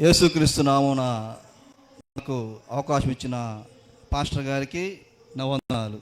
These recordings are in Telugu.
యేసుక్రీస్తు నామున నాకు అవకాశం ఇచ్చిన పాస్టర్ గారికి నా వందనాలు.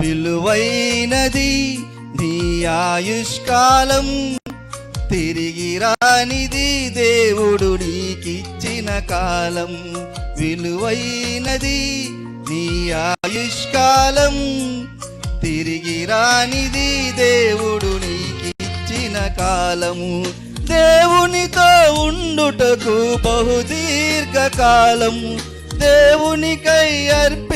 విలువైనది నీ ఆయుష్కాలం. తిరిగి రానిది దేవుడు నీకిచ్చిన కాలం. విలువైనది నీ ఆయుష్కాలం. తిరిగి రానిది దేవుడు నీకిచ్చిన కాలము. దేవునితో ఉండుటకు బహుదీర్ఘకాలం. దేవునికై అర్పించవ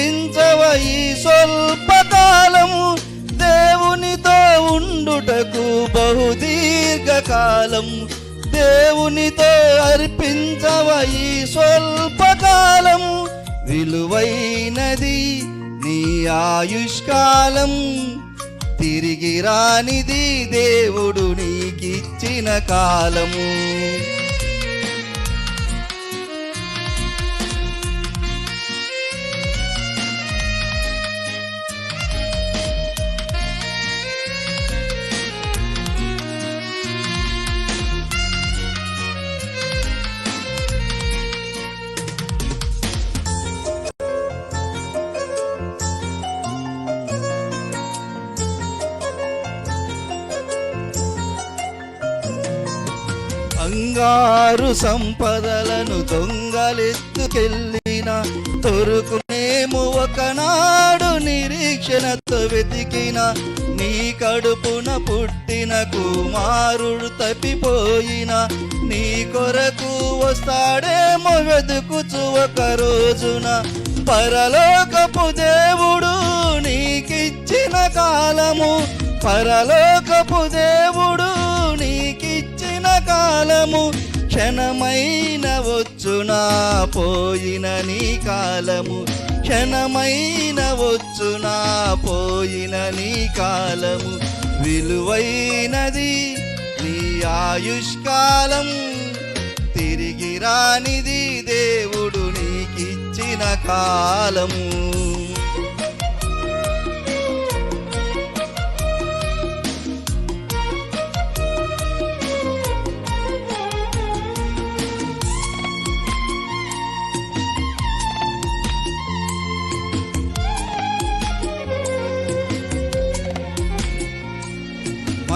కాలం దేవునితో అర్పించవయి స్వల్పకాలం? విలువైనది నీ ఆయుష్కాలం. తిరిగి రానిది దేవుడు నీకిచ్చిన కాలము. బంగారు సంపదలను దొంగలెత్తుకెళ్ళిన దొరుకునేమో ఒకనాడు నిరీక్షణతో వెతికిన నీ కడుపున పుట్టిన కుమారుడు తప్పిపోయిన నీ కొరకు వస్తాడేమో వెతుకుచు ఒక రోజున. పరలోకపు దేవుడు నీకిచ్చిన కాలము పరలోకపు దేవుడు నీకి కాలము క్షణమైన వచ్చునా పోయిన నీ కాలము క్షణమైన వచ్చునా పోయిన నీ కాలము విలువైనది నీ ఆయుష్కాలం తిరిగి రానిది దేవుడు నీకిచ్చిన కాలము.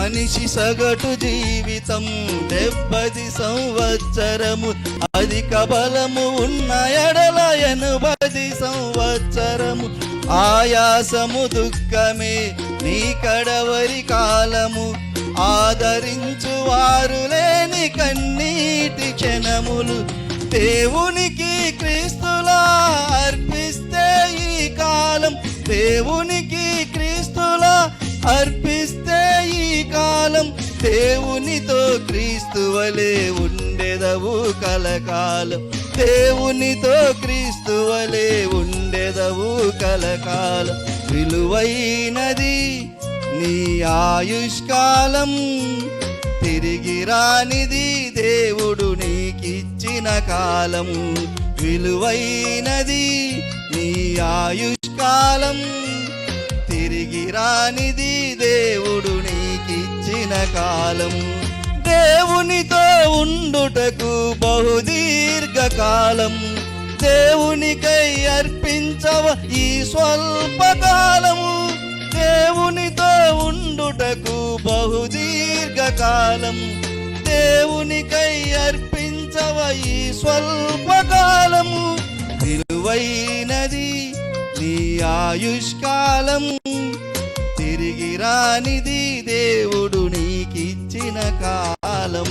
మనిషి సగటు జీవితం డెబ్బది సంవత్సరము అధిక బలము ఉన్న ఎడల ఎనుబది సంవత్సరము. ఆయాసము దుఃఖమే నీ కడవరి కాలము. ఆదరించు వారు లేని కన్నీటి క్షణములు దేవునికి దేవునితో క్రీస్తు వలె ఉండెదవు కలకాలం. దేవునితో క్రీస్తు వలె ఉండెదవు కలకాలం. విలువైనది నీ ఆయుష్కాలం. తిరిగి రానిది దేవుడు నీకిచ్చిన కాలం. విలువైనది నీ ఆయుష్కాలం. తిరిగి రానిది దేవుడు నీకిచ్చిన కాలం దేవునితో ఉండుటకు బహుదీర్ఘకాలం దేవునికై అర్పించవ ఈ స్వల్పకాలము. దేవునితో ఉండుటకు బహుదీర్ఘకాలం దేవునికై అర్పించవ ఈ స్వల్పకాలము. విలువైనది నీ ఆయుష్కాలం తిరిగి తిరిగి రానిది దేవు కాలం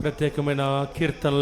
ప్రత్యేకమైన కీర్తనలో